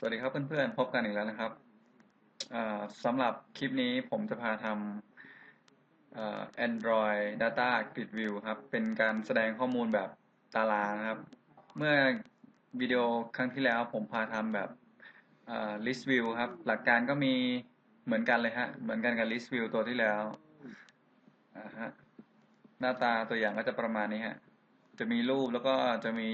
สวัสดีครับเพื่อนๆ พบกันอีกแล้วนะครับสำหรับคลิปนี้ผมจะพาทำ Android Data Grid View ครับ เป็นการแสดงข้อมูลแบบตารางนะครับ เมื่อวิดีโอครั้งที่แล้วผมพาทำแบบ List View ครับ หลักการก็มีเหมือนกันเลยฮะ เหมือนกันกับ List View ตัวที่แล้วอ่าฮะหน้าตาตัวอย่างก็จะประมาณนี้ฮะ จะมีรูปแล้วก็จะมี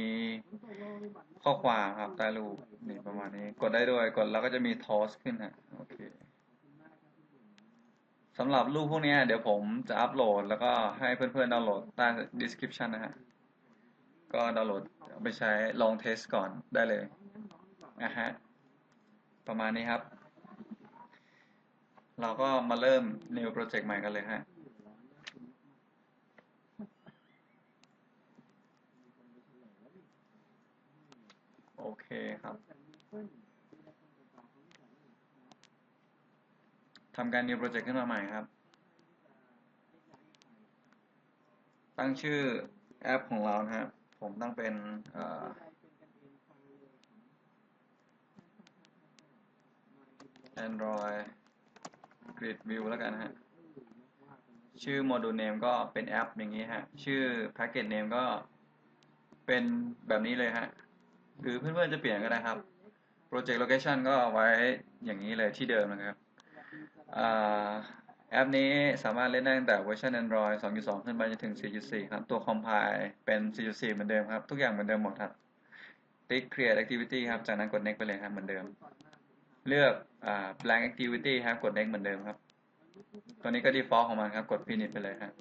ข้อความครับใต้รูปนี่ประมาณนี้ กดได้ด้วยกดแล้วก็จะมีทอสขึ้นฮะโอเคสำหรับรูปพวกนี้เดี๋ยวผมจะอัปโหลด แล้วก็ให้เพื่อนๆดาวน์โหลดใต้ description นะฮะ ก็ดาวน์โหลดไปใช้ลองเทสก่อนได้เลยนะฮะ ประมาณนี้ครับ เราก็มาเริ่ม new project ใหม่กันเลยฮะ โอเคครับทำการ new project ขึ้นมาใหม่ครับ ตั้งชื่อแอปของเรานะครับ ผมตั้งเป็นอ Android Grid View แล้วกันฮะ ชื่อ Module Name ก็เป็นแอปอย่างนี้ฮะ ชื่อ Package Name ก็เป็นแบบนี้เลยฮะ หรือเพื่อนๆจะเปลี่ยนก็ได้ครับ Project Location ก็ไว้อย่างนี้เลยที่เดิมนะครับอ่าแอปนี้สามารถเล่นได้ตั้งแต่เวอร์ชัน Android 2.2 ขึ้นไปจนถึง 4.4 ครับ ตัว Compile เป็น 4.4 เหมือนเดิมครับ ทุกอย่างเหมือนเดิมหมดครับติ๊ก Create Activity ครับ จากนั้นกด Next ไปเลยครับเหมือนเดิม เลือกอ่า Blank Activity ครับ กด Next เหมือนเดิมครับ ตัวนี้ก็ default ของมันครับ กด Finish ไปเลยครับ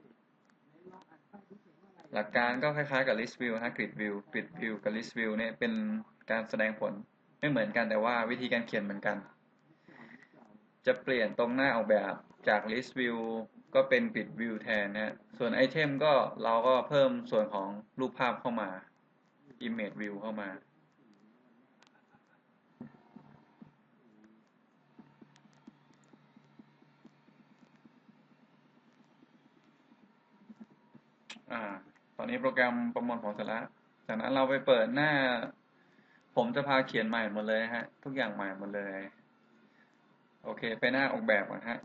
หลักการก็คล้ายๆกับ list view นะ grid view grid view กับ list view เนี่ยเป็นการแสดงผลไม่เหมือนกันแต่ว่าวิธีการเขียนเหมือนกัน จะเปลี่ยนตรงหน้าออกแบบจาก list view ก็เป็น grid view แทนนะส่วนไอเทมก็เราก็เพิ่มส่วนของรูปภาพเข้ามา image view เข้ามาอ่า ตอนนี้โปรแกรมประมวลผลเสร็จแล้ว จากนั้นเราไปเปิดหน้า ผมจะพาเขียนใหม่หมดเลยฮะ ทุกอย่างใหม่หมดเลย โอเค ไปหน้าออกแบบก่อนฮะ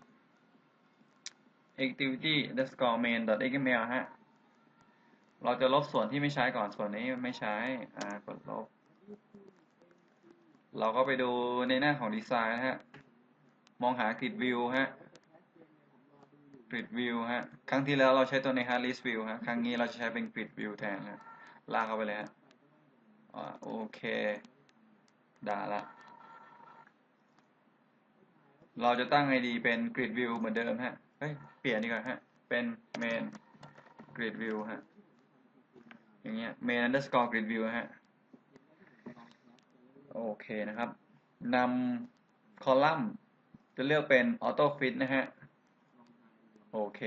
activity underscore main xml ฮะ เราจะลบส่วนที่ไม่ใช้ก่อน ส่วนนี้ไม่ใช้ อ่า กดลบ เราก็ไปดูในหน้าของดีไซน์ฮะ มองหา grid view ฮะ grid view ฮะ ครั้งที่แล้วเราใช้ตัวใน hard list view ฮะ ครั้งนี้เราจะใช้เป็น grid view แทนฮะ ลากเข้าไปเลยฮะโอเคได้ละ เราจะตั้ง ID เป็น grid view เหมือนเดิมฮะ เฮ้ย เปลี่ยนดีกว่าฮะ เป็น main grid view ฮะ อย่างเงี้ย main underscore grid view ฮะ โอเคนะครับ นำคอลัมน์จะเลือกเป็น auto fit นะฮะ โอเค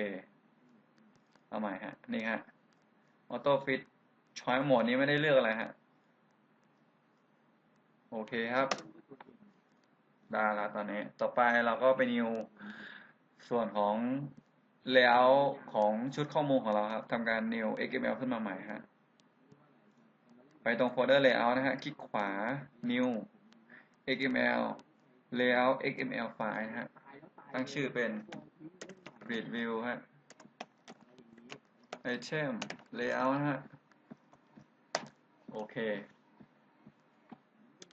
เอาใหม่ฮะ นี่ฮะ auto fit choice mode นี้ไม่ได้เลือกอะไรฮะ โอเคครับ ได้แล้วตอนนี้ ต่อไปเราก็ไป new ส่วนของ layout ของชุดข้อมูลของเราครับทำการ new xml ขึ้นมาใหม่ฮะ ไปตรงโฟลเดอร์ layout นะฮะ คลิกขวา new xml layout xml file นะฮะ ตั้งชื่อเป็น grid view ฮะ item layout นะฮะ โอเค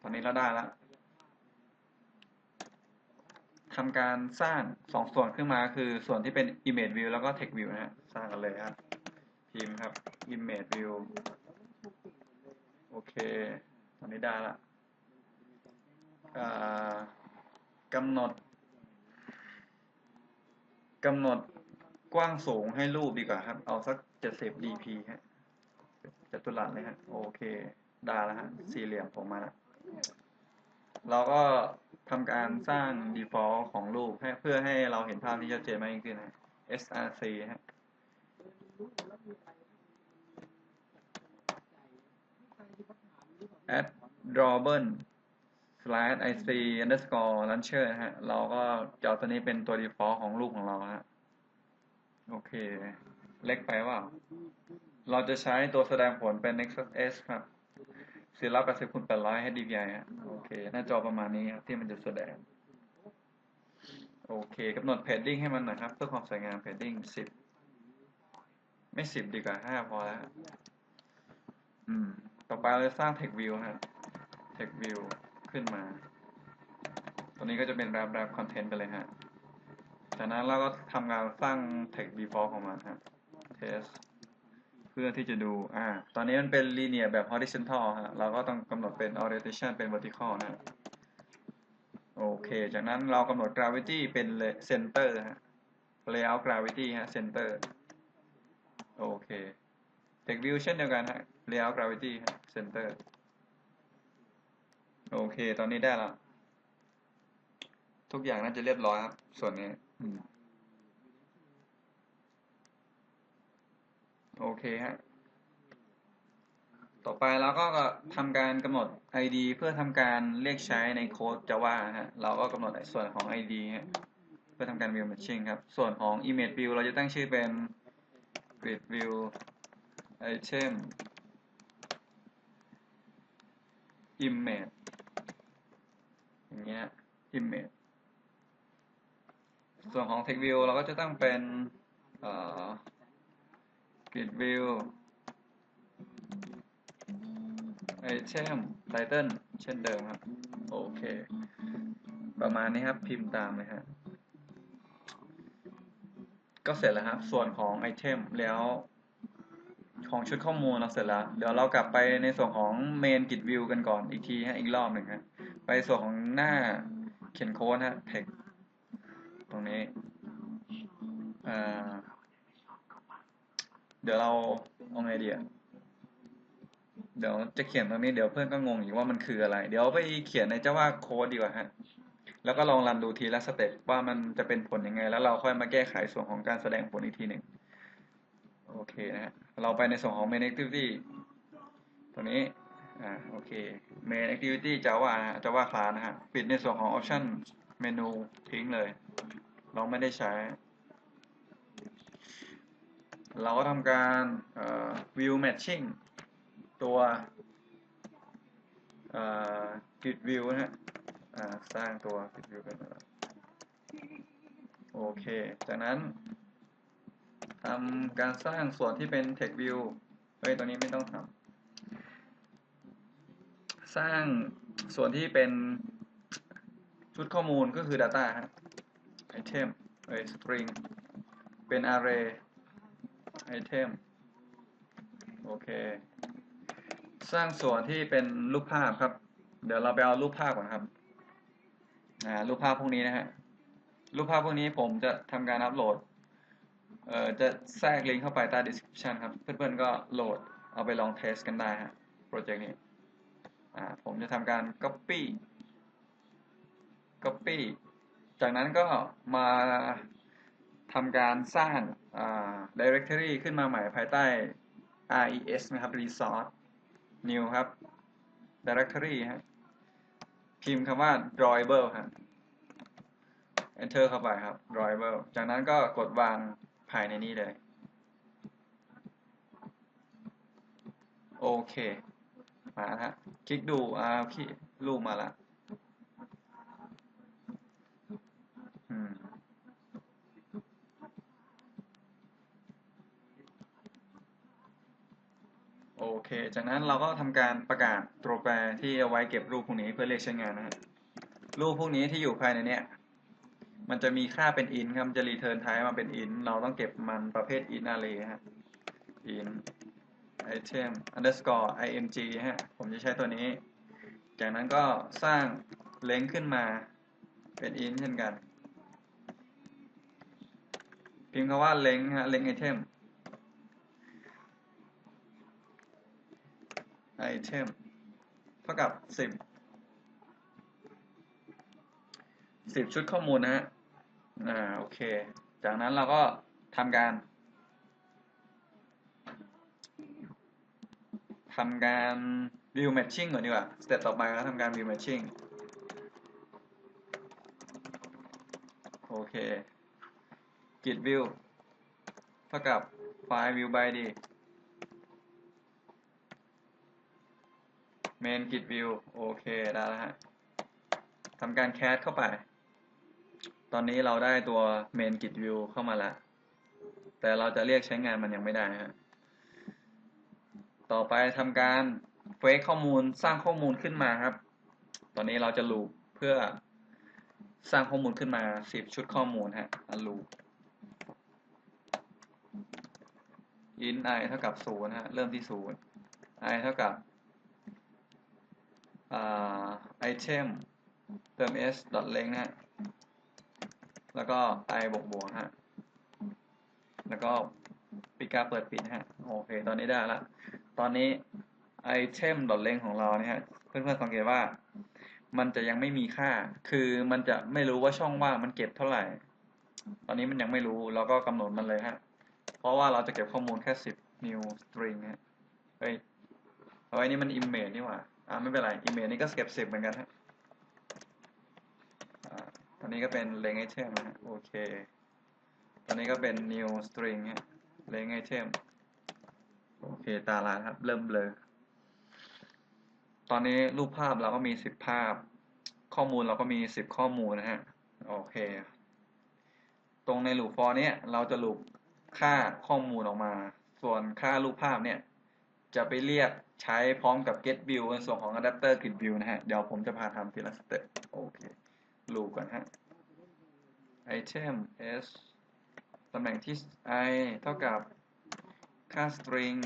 ตอนนี้เราได้แล้วทำการสร้างสองส่วนขึ้นมาคือส่วนที่เป็น image view แล้วก็ text view นะฮะ สร้างกันเลยครับ พิมพ์ครับ image view โอเค ตอนนี้ได้ละกำหนด กำหนดกว้างสูงให้รูปดีกว่าครับ เอาสักเจ็ดสิบ dp ฮะจัตุรัสเลยฮะ โอเค ได้แล้วฮะ สี่เหลี่ยมผมมาแล้วเราก็ทำการสร้าง default ของรูปให้เพื่อให้เราเห็นภาพที่ชัดเจนมากยิ่งขึ้นนะ src ฮะ add drawable slash ic underscore launcher นะฮะ เราก็จะเอาตัวนี้เป็นตัว default ของรูปของเราฮะ โอเค เล็กไปว่าเราจะใช้ตัวแสดงผลเป็น Nexus S ครับ480คูณ800 HDPI ฮะ โอเค หน้าจอประมาณนี้ครับ ที่มันจะแสดง โอเคกำหนด padding ให้มันหนะครับ เพื่อความสวยงาม padding 10 ไม่ 10 ดีกว่า 5 พอแล้วฮะอืม ต่อไปเราจะสร้าง text view ฮะ text view ขึ้นมา ตัวนี้ก็จะเป็น wrap wrap content ไปเลยฮะ จากนั้นเราก็ทำงานสร้าง text default ของมันฮะ test เพื่อที่จะดู อ่า ตอนนี้มันเป็น linear แบบ horizontal ฮะ เราก็ต้องกำหนดเป็น orientation เป็น vertical นะ โอเค จากนั้นเรากำหนด gravity เป็น center ฮะ layout gravity ฮะ center โอเค text view เช่นเดียวกันฮะ layout gravity ฮะ center โอเค ตอนนี้ได้แล้ว ทุกอย่างน่าจะเรียบร้อยครับ ส่วนนี้โอเคฮะ ต่อไปเราก็ทำการกำหนด ID เพื่อทำการเรียกใช้ในโค้ด Java ฮะ เราก็กำหนดส่วนของ ID ฮะ เพื่อทำการ view matching ครับ ส่วนของ image view เราจะตั้งชื่อเป็น grid view item image อย่างเงี้ย image ส่วนของ text view เราก็จะตั้งเป็น เอ่อ grid view item title เช่นเดิมครับ โอเค ประมาณนี้ครับ พิมพ์ตามเลยฮะก็เสร็จแล้วครับ ส่วนของ item แล้วของชุดข้อมูลเราเสร็จแล้ว เดี๋ยวเรากลับไปในส่วนของ main grid view กันก่อนอีกทีฮะอีกรอบหนึ่งฮะ ไปส่วนของหน้าเขียนโค้ดฮะ text ตรงนี้เดี๋ยวเราเอาไงดีอะเดี๋ยวจะเขียนตรงนี้เดี๋ยวเพื่อนก็งงอีกว่ามันคืออะไร เดี๋ยวไปเขียนใน Java Code ดีกว่าฮะ แล้วก็ลองรันดูทีละสเต็ปว่ามันจะเป็นผลยังไง แล้วเราค่อยมาแก้ไขส่วนของการแสดงผลอีกทีหนึ่งโอเคนะฮะ เราไปในส่วนของ main activity ตัวนี้ อ่าโอเค main activity Java Java class นะฮะ ปิดในส่วนของ option เมนูทิ้งเลย เราไม่ได้ใช้ เราก็ทำการ view matching ตัว grid view นะฮะสร้างตัว grid view เป็นแล้วโอเค จากนั้นทำการสร้างส่วนที่เป็น text view เฮ้ยตัวนี้ไม่ต้องทำ สร้างส่วนที่เป็นชุดข้อมูลก็คือ data ฮะ item เอ้ย string เป็น array item โอเค สร้างส่วนที่เป็นรูปภาพครับ เดี๋ยวเราไปเอารูปภาพก่อนครับ อ่า รูปภาพพวกนี้นะฮะ รูปภาพพวกนี้ผมจะทำการอัปโหลด เอ่อ จะแทรกลิงก์เข้าไปใต้ description ครับ เพื่อนๆก็โหลดเอาไปลองเทสกันได้ฮะ โปรเจกต์นี้ อ่าผมจะทำการ copy copy จากนั้นก็มาทำการสร้าง directory ขึ้นมาใหม่ภายใต้ res นะครับ resource new ครับ directory ฮะพิมพ์คำว่า drawable ครับ enter เข้าไปครับ drawable จากนั้นก็กดวางภายในนี้เลย โอเค มาฮะ คลิกดูอ่าพี่รูปมาละอืมโอเค จากนั้นเราก็ทำการประกาศตัวแปรที่เอาไว้เก็บรูปพวกนี้เพื่อเรียกใช้งานนะฮะ รูปพวกนี้ที่อยู่ภายในเนี้ย มันจะมีค่าเป็น int ครับ จะ return type มาเป็น int เราต้องเก็บมันประเภท int array ฮะ int item underscore img ฮะ ผมจะใช้ตัวนี้ จากนั้นก็สร้าง length ขึ้นมาเป็น int เช่นกัน พิมพ์คำว่า length ฮะ length item item เท่ากับสิบสิบชุดข้อมูลนะฮะ อ่า โอเค จากนั้นเราก็ทำการ ทำการ view matching ก่อนดีกว่าสเต็ปต่อไปก็ทำการ view matching โอเค git view เท่ากับไฟล์ view by ดี main git view โอเคได้แล้วฮะทำการแคสเข้าไป ตอนนี้เราได้ตัว main git view เข้ามาแล้ว แต่เราจะเรียกใช้งานมันยังไม่ได้ฮะ ต่อไปทำการเฟซข้อมูลสร้างข้อมูลขึ้นมาครับ ตอนนี้เราจะลูปเพื่อสร้างข้อมูลขึ้นมา 10 ชุดข้อมูลฮะลูป int i เท่ากับ0ฮะ เริ่มที่ 0 i เท่ากับ item เติม s dot length นะฮะ แล้วก็ i บวกบวกฮะ แล้วก็ ปิดการเปิดปิดนะฮะโอเค ตอนนี้ได้แล้วตอนนี้ item dot length ของเราเนี่ยฮะเพื่อนๆสังเกตว่า มันจะยังไม่มีค่า คือมันจะไม่รู้ว่าช่องว่างมันเก็บเท่าไหร่ ตอนนี้มันยังไม่รู้เราก็กำหนดมันเลยฮะเพราะว่าเราจะเก็บข้อมูลแค่10 new string ฮะเฮ้ยเอาไว้นี่มัน image นี่หว่าอ่าไม่เป็นไร image นี่ก็เก็บ10เหมือนกันฮะอ่าตอนนี้ก็เป็น length item นะฮะโอเค ตอนนี้ก็เป็น new string ฮะ length item โอเคตาลายครับ เริ่มเบลอตอนนี้รูปภาพเราก็มี10ภาพ ข้อมูลเราก็มี10ข้อมูลนะฮะ โอเค ตรงในลูป for เนี้ยเราจะลูปค่าข้อมูลออกมา ส่วนค่ารูปภาพเนี่ย จะไปเรียกใช้พร้อมกับ get view ในส่วนของ adapter grid view นะฮะ เดี๋ยวผมจะพาทำทีละสเต็ปโอเค ลูปก่อนฮะ item s ำแหน่งที่ i เท่ากับค่า string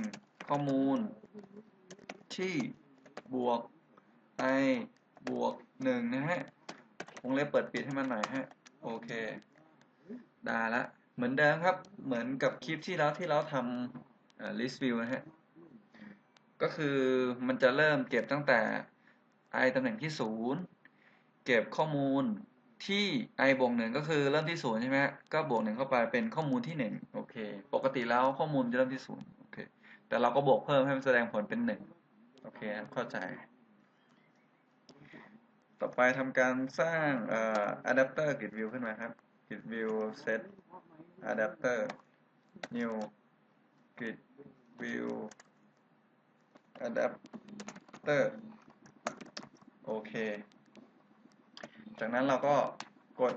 ข้อมูล ที่บวก i บวกหนึ่งนะฮะวงเล็บเปิดปิดให้มันหน่อยฮะ โอเค ได้ละ เหมือนเดิมครับ เหมือนกับคลิปที่แล้วที่เราทำ list view นะฮะ ก็คือมันจะเริ่มเก็บตั้งแต่ i ตำแหน่งที่ 0 เก็บข้อมูล ที่ i บวกหนึ่งก็คือเริ่มที่0ใช่ไหมก็บวกหนึ่งเข้าไปเป็นข้อมูลที่1โอเค ปกติแล้วข้อมูลจะเริ่มที่0โอเค แต่เราก็บวกเพิ่มให้มันแสดงผลเป็น1โอเคครับเข้าใจ ต่อไปทำการสร้าง adapter grid view ขึ้นมาครับ grid view set adapter new grid view adapter โอเค จากนั้นเราก็กด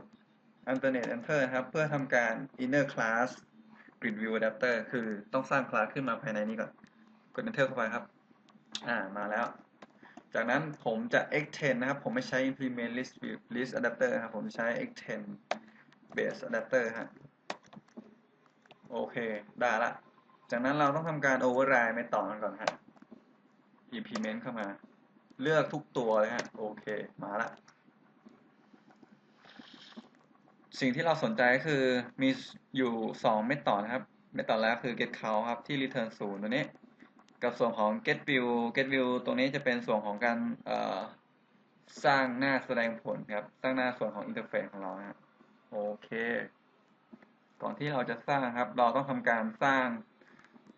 alternate enter นะครับ เพื่อทำการ inner class grid view adapter คือต้องสร้างคลาสขึ้นมาภายในนี้ก่อน กด enter เข้าไปครับ อ่า มาแล้ว จากนั้นผมจะ extend นะครับ ผมไม่ใช้ implement list list adapter ครับ ผมใช้ extend base adapter ฮะ โอเค ได้ละ จากนั้นเราต้องทำการ override ไม่ต่อกันก่อนฮะ implement เข้ามา เลือกทุกตัวเลยฮะ โอเค มาละ สิ่งที่เราสนใจก็คือมีอยู่ 2 เมธอดนะครับ เมธอดแรกคือ get count ครับ ที่ return 0ตัวนี้ กับส่วนของ get view get view ตรงนี้จะเป็นส่วนของการสร้างหน้าแสดงผลครับ สร้างหน้าส่วนของ interface ของเราฮะโอเค ก่อนที่เราจะสร้างครับ เราต้องทำการสร้าง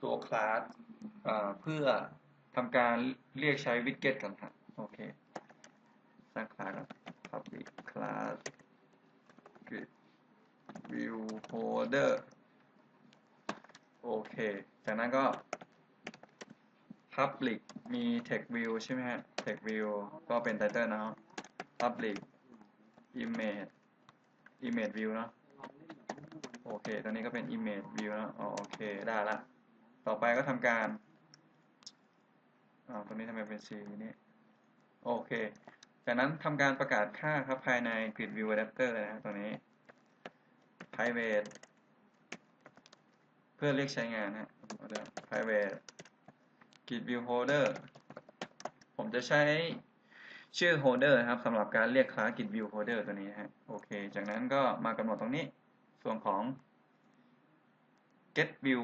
ตัวคลาสเพื่อทำการเรียกใช้ widget กันครับโอเค สร้างคลาส public class view holder โอเค จากนั้นก็ public มี text view ใช่ไหมฮะ text view ก็เป็น title นะครับ public image image view เนาะโอเค ตอนนี้ก็เป็น image view แล้วโอเค ได้ละ ต่อไปก็ทำการอ่าตรงนี้ทำไมเป็น C นี่ โอเค จากนั้นทำการประกาศค่าครับภายใน grid view adapter นะครับตรงนี้ private เพื่อเรียกใช้งานนะ private grid view holder ผมจะใช้ชื่อ holder ครับสำหรับการเรียกคลาส grid view holder ตัวนี้ฮะ โอเค จากนั้นก็มากำหนดตรงนี้ ส่วนของ get view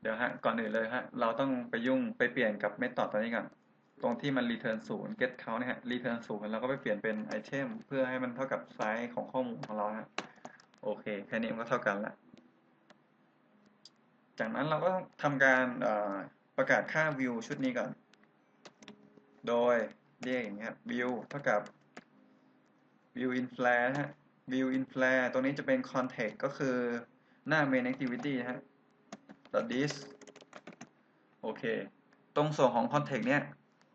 เดี๋ยวฮะ ก่อนอื่นเลยฮะ เราต้องไปยุ่งไปเปลี่ยนกับ method ตัวนี้ก่อน ตรงที่มัน return 0 get count นะฮะ return 0แล้วก็ไปเปลี่ยนเป็น item เพื่อให้มันเท่ากับไซส์ของข้อมูลของเราฮะโอเค แค่นี้มันก็เท่ากันละ จากนั้นเราก็ทำการประกาศค่า view ชุดนี้ก่อน โดยเรียกอย่างนี้ครับ view เท่ากับ view in flare ฮะ view in flare ตรงนี้จะเป็น context ก็คือหน้า main activity ฮะ this โอเค ตรงส่วนของ context เนี่ย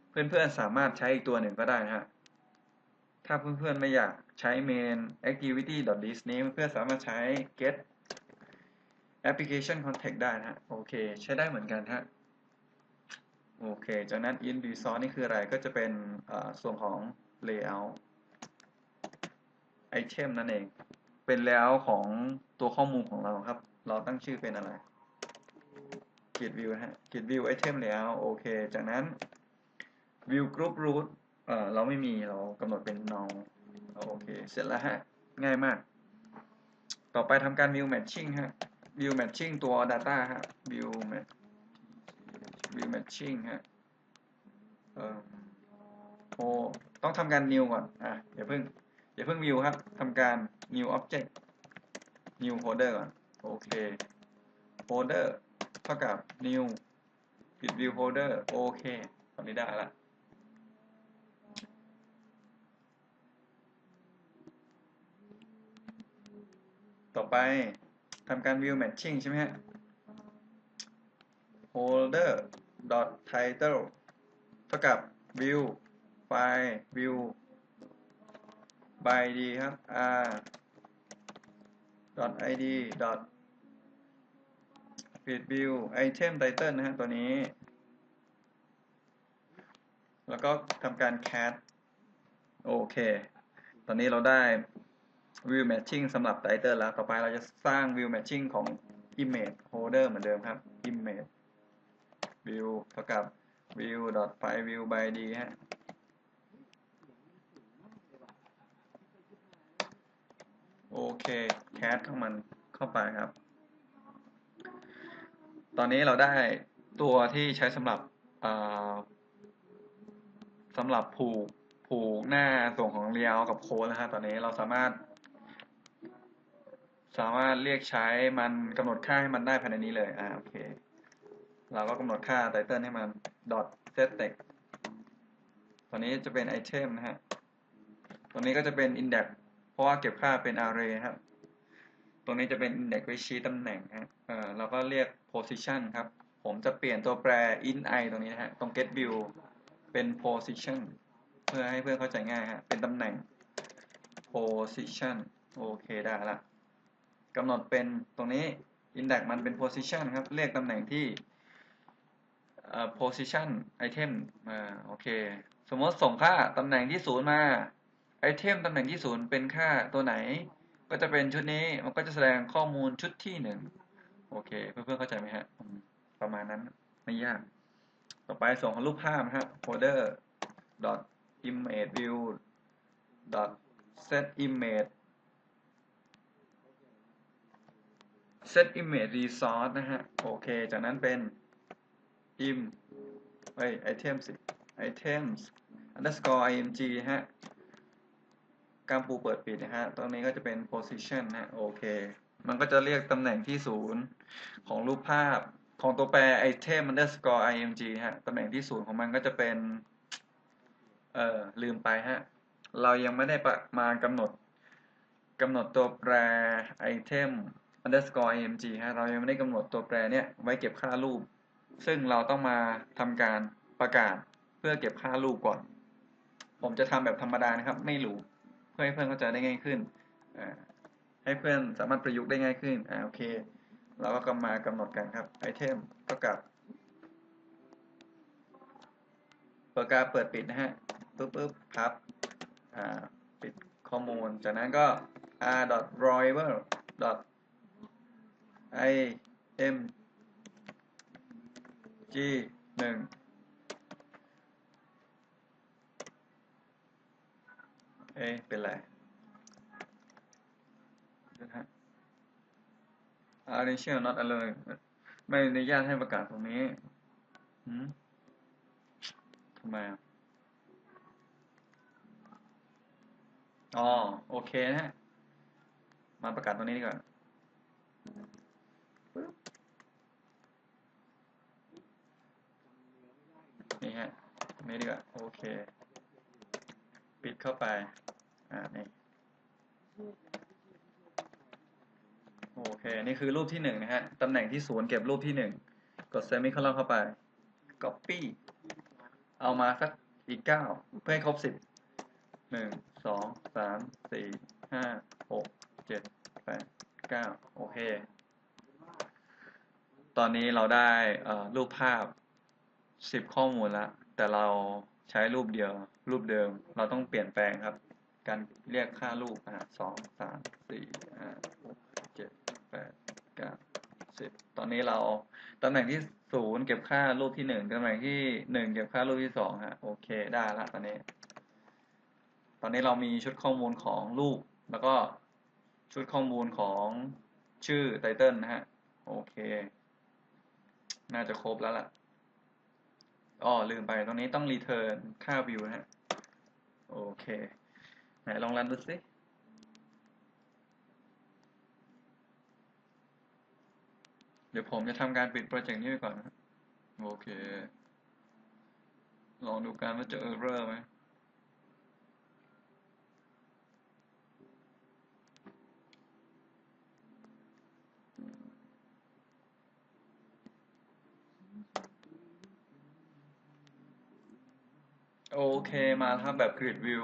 เพื่อนๆสามารถใช้อีกตัวหนึ่งก็ได้นะฮะ ถ้าเพื่อนๆไม่อยากใช้ main activity.list นี้เพื่อนๆสามารถใช้ get application context ได้นะฮะ โอเค ใช้ได้เหมือนกันฮะ โอเค จากนั้น in resource นี่คืออะไร ก็จะเป็นส่วนของ layout item นั่นเอง เป็น layout ของตัวข้อมูลของเราครับ เราตั้งชื่อเป็นอะไร git view นะฮะ git view item layout โอเค จากนั้น view group root เออเราไม่มีเรากำหนดเป็น null โอเค เสร็จแล้วฮะ ง่ายมาก ต่อไปทำการ view matching ฮะ view matching ตัว data ฮะ view match view matching ฮะเออโอ้ต้องทำการ new ก่อน อะอย่าเพิ่งอย่าเพิ่ง view ครับทำการ new object new folder ก่อน โอเค folder เท่ากับ new ปิด view folder โอเค ตอนนี้ได้ละ ต่อไปทำการ view matching ใช่ไหมฮะ folder dot title เท่ากับ view file view by id ครับ r dot id dot feed view item title นะฮะ ตัวนี้ แล้วก็ทำการ cat โอเค ตอนนี้เราได้ view matching สำหรับ title แล้ว ต่อไปเราจะสร้าง view matching ของ image holder เหมือนเดิมครับ image view เท่ากับ view dot file view by d ฮะ โอเค cat ของมันเข้าไปครับ ตอนนี้เราได้ตัวที่ใช้สำหรับสำหรับผูกผูกหน้าส่วนของเรียวกับโค้ดนะฮะตอนนี้เราสามารถ สามารถเรียกใช้มันกำหนดค่าให้มันได้ภายในนี้เลยอ่าโอเค เราก็กำหนดค่าไตเติลให้มัน dot set text ตอนนี้จะเป็นไอเทมนะฮะตรงนี้ก็จะเป็น index เพราะว่าเก็บค่าเป็น array ครับตรงนี้จะเป็น index ไว้ชี้ตำแหน่งฮะเออเราก็เรียก position ครับ ผมจะเปลี่ยนตัวแปร int i ตรงนี้นะฮะ ตรง get view เป็น position เพื่อให้เพื่อนเข้าใจง่ายฮะ เป็นตำแหน่ง position โอเคได้ละ กำหนดเป็นตรงนี้ index มันเป็น position ครับเรียกตำแหน่งที่ position item อ่าโอเค สมมติส่งค่าตำแหน่งที่ศูนย์มาไอเทมตำแหน่งที่ศูนย์เป็นค่าตัวไหน ก็จะเป็นชุดนี้ มันก็จะแสดงข้อมูลชุดที่หนึ่งโอเค เพื่อนๆเข้าใจไหมฮะ ประมาณนั้นไม่ยาก ต่อไปส่งของรูปภาพนะฮะ folder dot image view dot set image set image resource นะฮะ โอเค จากนั้นเป็น im เอ้ย items items underscore img ฮะกามปูเปิดปิดนะฮะ ตรงนี้ก็จะเป็น position นะ โอเค มันก็จะเรียกตำแหน่งที่ศูนย์ของรูปภาพของตัวแปร item underscore img ฮะ ตำแหน่งที่ศูนย์ของมันก็จะเป็น เอ่อ ลืมไปฮะ เรายังไม่ได้ประมากำหนดกำหนดตัวแปร item underscore img ฮะเรายังไม่ได้กำหนดตัวแปรเนี้ยไว้เก็บค่ารูป ซึ่งเราต้องมาทำการประกาศเพื่อเก็บค่ารูปก่อน ผมจะทำแบบธรรมดานะครับ ไม่รู้เพื่อให้เพื่อนเข้าใจได้ง่ายขึ้น ให้เพื่อนสามารถประยุกต์ได้ง่ายขึ้นอ่าโอเค เราก็มากำหนดกันครับไอเทมเท่ากับปากกาเปิดปิดนะฮะปึ๊บปึ๊บครับอ่าปิดข้อมูล จากนั้นก็ r dot driver dot i m g หนึ่งเอ๊ะเป็นไรนะฮะ initial not alert ไม่อนุญาตให้ประกาศตรงนี้หืมทำไมอ๋อ โอเคนะฮะ มาประกาศตรงนี้ดีกว่านี่ฮะตรง นี้ดีกว่าโอเค ปิดเข้าไป อ่านี่โอเค นี่คือรูปที่หนึ่งนะฮะ ตำแหน่งที่ศูนย์เก็บรูปที่หนึ่งกดเซมิคอลอนเข้าไป copy เอามาสักอีกเก้าเพื่อให้ครบสิบหนึ่งสองสามสี่ห้าหกเจ็ดแปดเก้าโอเค ตอนนี้เราได้รูปภาพสิบข้อมูลแล้ว แต่เราใช้รูปเดียว รูปเดิม เราต้องเปลี่ยนแปลงครับ การเรียกค่ารูปอะสองสามสี่ห้าหกเจ็ดแปดเก้าสิบตอนนี้เราตำแหน่งที่ศูนย์เก็บค่ารูปที่หนึ่งตำแหน่งที่หนึ่งเก็บค่ารูปที่สองฮะโอเคได้ละตอนนี้ ตอนนี้เรามีชุดข้อมูลของรูป แล้วก็ชุดข้อมูลของชื่อไตเติลนะฮะโอเค น่าจะครบแล้วล่ะ อ๋อลืมไปตรงนี้ต้องรีเทิร์นค่าวิวนะฮะโอเคไหนลองรันดูสิเดี๋ยวผมจะทำการปิดโปรเจกต์นี้ไปก่อนนะโอเค ลองดูการว่าจะเออร์เรอร์ไหม โอเคมาครับแบบ grid view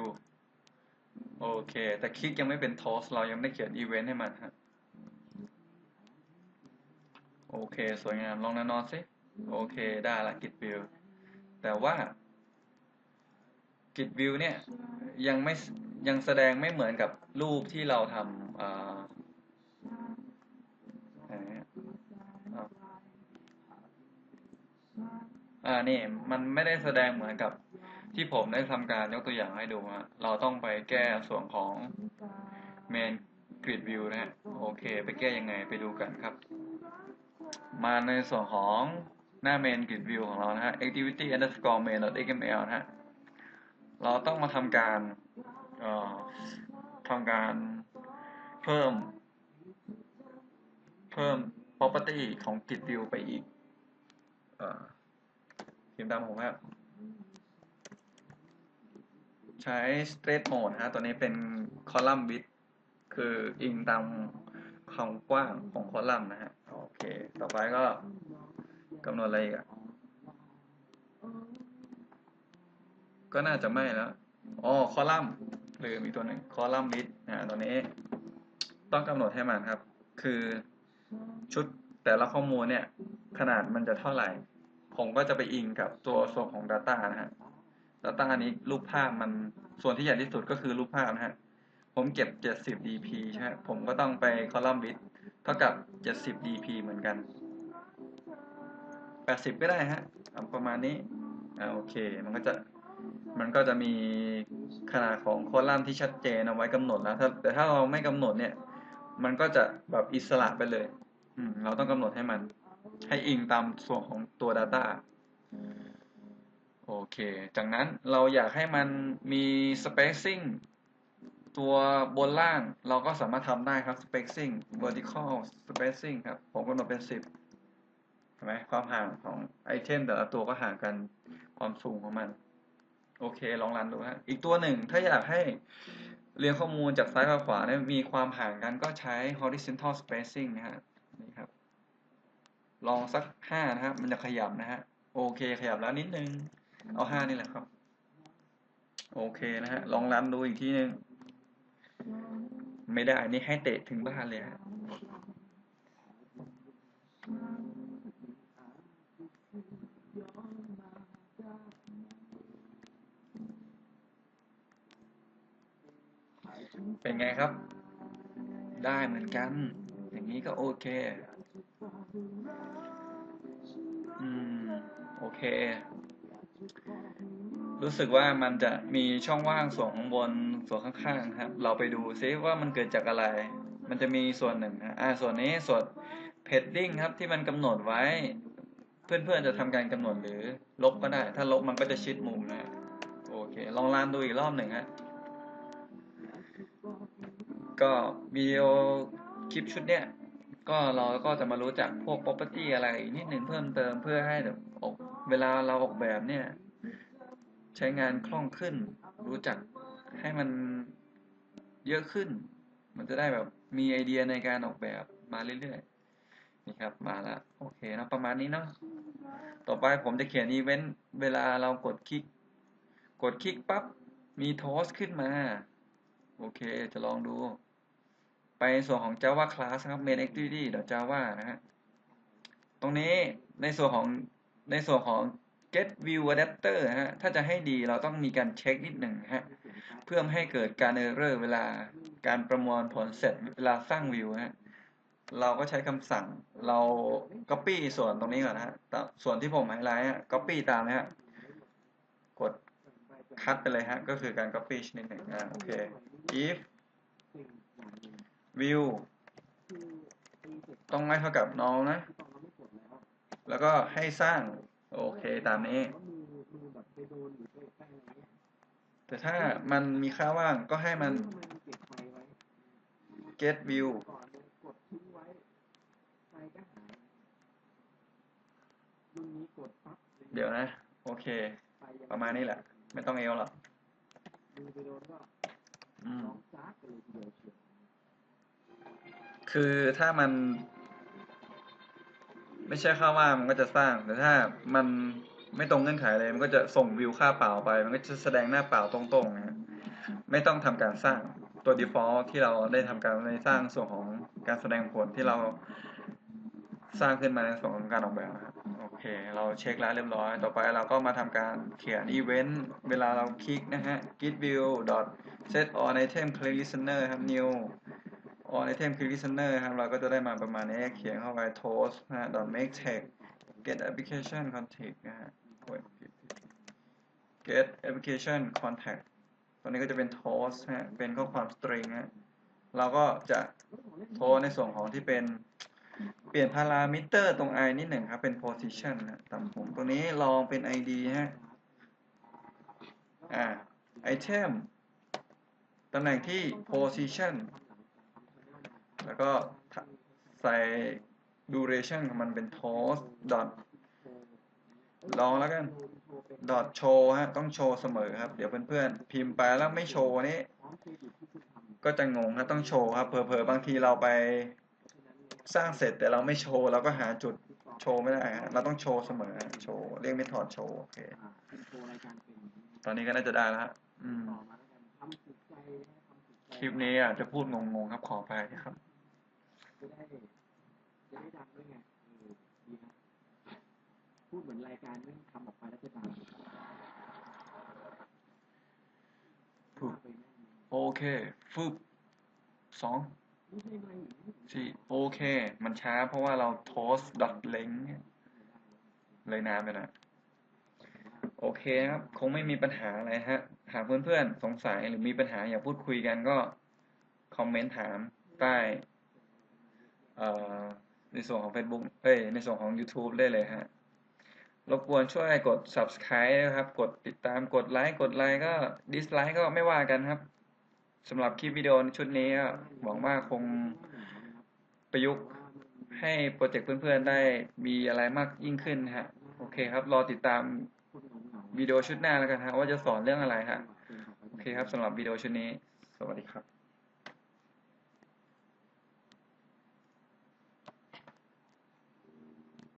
โอเค แต่คลิกยังไม่เป็น toast เรายังไม่ได้เขียน event ให้มันฮะโอเค สวยงามลองนานอนสิโอเค ได้ละ grid view แต่ว่า grid view เนี่ยยังไม่ยังแสดงไม่เหมือนกับรูปที่เราทำอ่าอะอ้าวอ่านี่มันไม่ได้แสดงเหมือนกับ ที่ผมได้ทำการยกตัวอย่างให้ดูฮะเราต้องไปแก้ส่วนของ main grid view นะฮะโอเค ไปแก้ยังไงไปดูกันครับ มาในส่วนของหน้า main grid view ของเรานะฮะ activity underscore main xml นะฮะเราต้องมาทำการเอ่อทำการเพิ่ม เพิ่ม property ของ grid view ไปอีกเอ่อพิมพ์ตามผมครับ ใช้ straight mode ฮะ ตัวนี้เป็น column width คืออิงตามความกว้างของคอลัมน์นะฮะ โอเค ต่อไปก็กำหนดอะไรอีกอะก็น่าจะไม่แล้วอ๋อคอลัมน์หรือมีตัวหนึ่งคอลัมน์ width อ่าตัวนี้ ต้องกำหนดให้มันครับ คือชุดแต่ละข้อมูลเนี่ย ขนาดมันจะเท่าไหร่ ผมก็จะไปอิงกับตัวส่วนของ Data นะฮะ Data นี้รูปภาพมันส่วนที่ใหญ่ที่สุดก็คือรูปภาพนะฮะ ผมเก็บ 70 dp ใช่ไหมผมก็ต้องไปคอลัมน์บิตเท่ากับ 70 dp เหมือนกัน 80 ก็ได้ฮะเอาประมาณนี้อ่าโอเค มันก็จะมันก็จะมีขนาดของคอลัมน์ที่ชัดเจนเอาไว้กำหนดแล้วถ้าแต่ถ้าเราไม่กำหนดเนี่ย มันก็จะแบบอิสระไปเลย อืม เราต้องกำหนดให้มัน ให้อิงตามส่วนของตัว Data โอเค จากนั้นเราอยากให้มันมี spacing ตัวบนล่างเราก็สามารถทำได้ครับ spacing vertical spacing ครับ ผมกำหนดเป็น 10เห็นไหมความห่างของไอเทมแต่ละตัวก็ห่างกันความสูงของมัน โอเค ลองรันดูฮะอีกตัวหนึ่ง ถ้าอยากให้เรียงข้อมูลจากซ้ายไปขวาเนี่ยมีความห่างกันก็ใช้ horizontal spacing นะฮะนี่ครับ ลองสักห้านะครับ มันจะขยับนะฮะ โอเค ขยับแล้วนิดนึง เอาห้านี่แหละครับ โอเคนะฮะ ลองรันดูอีกทีนึง ไม่ได้นี่ให้เตะถึงบ้านเลยฮะเป็นไงครับ ได้เหมือนกัน อย่างนี้ก็โอเค อืม โอเค รู้สึกว่ามันจะมีช่องว่างส่วนข้างบนส่วนข้างๆครับ เราไปดูซิว่ามันเกิดจากอะไร มันจะมีส่วนหนึ่งอ่าส่วนนี้ส่วน heading ครับที่มันกำหนดไว้ เพื่อนๆจะทำการกำหนดหรือลบก็ได้ ถ้าลบมันก็จะชิดมุมนะโอเคลองลานดูอีกรอบหนึ่งฮะก็วิดีโอคลิปชุดเนี้ยก็เราก็จะมารู้จักพวก property อะไรนิดหนึ่งเพิ่มเติมเพื่อให้แบบออกเวลาเราออกแบบเนี่ย ใช้งานคล่องขึ้น รู้จักให้มันเยอะขึ้น มันจะได้แบบมีไอเดียในการออกแบบมาเรื่อยๆ นี่ครับมาแล้วโอเคนะประมาณนี้เนาะต่อไปผมจะเขียนอีเวนต์เวลาเรากดคลิก กดคลิกปั๊บมีโทสขึ้นมา โอเคจะลองดู ไปส่วนของ Java class ครับ main activity java นะฮะตรงนี้ในส่วนของในส่วนของ get view adapter ฮะ ถ้าจะให้ดีเราต้องมีการเช็คนิดหนึ่งฮะ เพื่อไม่ให้เกิดการ error เวลาการประมวลผลเสร็จเวลาสร้างวิวฮะ เราก็ใช้คำสั่งเรา copy ส่วนตรงนี้ก่อนนะฮะ ส่วนที่ผมไฮไลท์ฮะ copy ตามนะฮะ กดคัดไปเลยฮะ ก็คือการ copy ชนิดหนึ่งอ่าโอเค if view ต้องไม่เท่ากับน้องนะ แล้วก็ให้สร้าง โอเคตามนี้ แต่ถ้ามันมีค่าว่างก็ให้มัน get view เดี๋ยวนะ โอเค ประมาณนี้แหละ ไม่ต้องเอวหรอกอืมคือถ้ามัน ไม่ใช่ค่าว่างมันก็จะสร้าง แต่ถ้ามันไม่ตรงเงื่อนไขเลย มันก็จะส่งวิวค่าเปล่าไป มันก็จะแสดงหน้าเปล่าตรงๆนะฮะไม่ต้องทำการสร้างตัว default ที่เราได้ทำการในสร้างส่วนของการแสดงผลที่เราสร้างขึ้นมาในส่วนของการออกแบบนะครับโอเค เราเช็คแล้วเรียบร้อย ต่อไปเราก็มาทำการเขียน event เวลาเราคลิกนะฮะ git view set on item click listener ครับ new on item click listener ครับ เราก็จะได้มาประมาณนี้เขียนเข้าไป toast นะฮะ dot make text get application context นะฮะ get application contact ตัวนี้ก็จะเป็น toast ฮะ เป็นข้อความ string ฮะ เราก็จะโทรในส่วนของที่เป็นเปลี่ยนพารามิเตอร์ตรง i นิดหนึ่งครับ เป็น position นะตามผมตรงนี้ลองเป็น id ฮะ อ่า item ตำแหน่งที่ position แล้วก็ใส่ duration ของมันเป็น toast dot ลองแล้วกัน dot show ฮะ ต้องโชว์เสมอครับ เดี๋ยวเพื่อนๆ พิมพ์ไปแล้วไม่โชว์นี่ ก็จะงงครับต้องโชว์ครับ เผลอๆ บางทีเราไปสร้างเสร็จแต่เราไม่โชว์เราก็หาจุดโชว์ไม่ได้ฮะเราต้องโชว์เสมอ โชว์ เรียกไม่ถอดโชว์โอเค ตอนนี้ก็น่าจะได้แล้วฮะคลิปนี้อาจจะพูดงงๆครับขอไปครับ จะได้ จะได้ดังด้วยไงเออดีนะ พูดเหมือนรายการไม่ทำออกไปแล้วจะดังพูดไปแม่งโอเค ฟึบสองสี่โอเค มันช้าเพราะว่าเราโทสดัดเล้งเลยนานไปนะโอเคครับ คงไม่มีปัญหาอะไรฮะ หากเพื่อนๆ สงสัยหรือมีปัญหาอยากพูดคุยกันก็ คอมเมนต์ถามใต้ ในส่วนของ Facebook เอ้ยในส่วนของ YouTube ได้เลยฮะรบกวนช่วยกด subscribe นะครับ กดติดตามกดไลค์กดไลค์ก็ dislike ก็ไม่ว่ากันครับสำหรับคลิปวิดีโอชุดนี้หวังว่าคงประยุกต์ให้โปรเจกต์เพื่อนๆได้มีอะไรมากยิ่งขึ้นฮะ โอเคครับ รอติดตามวิดีโอชุดหน้าแล้วกันฮะว่าจะสอนเรื่องอะไรฮะ โอเคครับสำหรับวิดีโอชุดนี้ สวัสดีครับ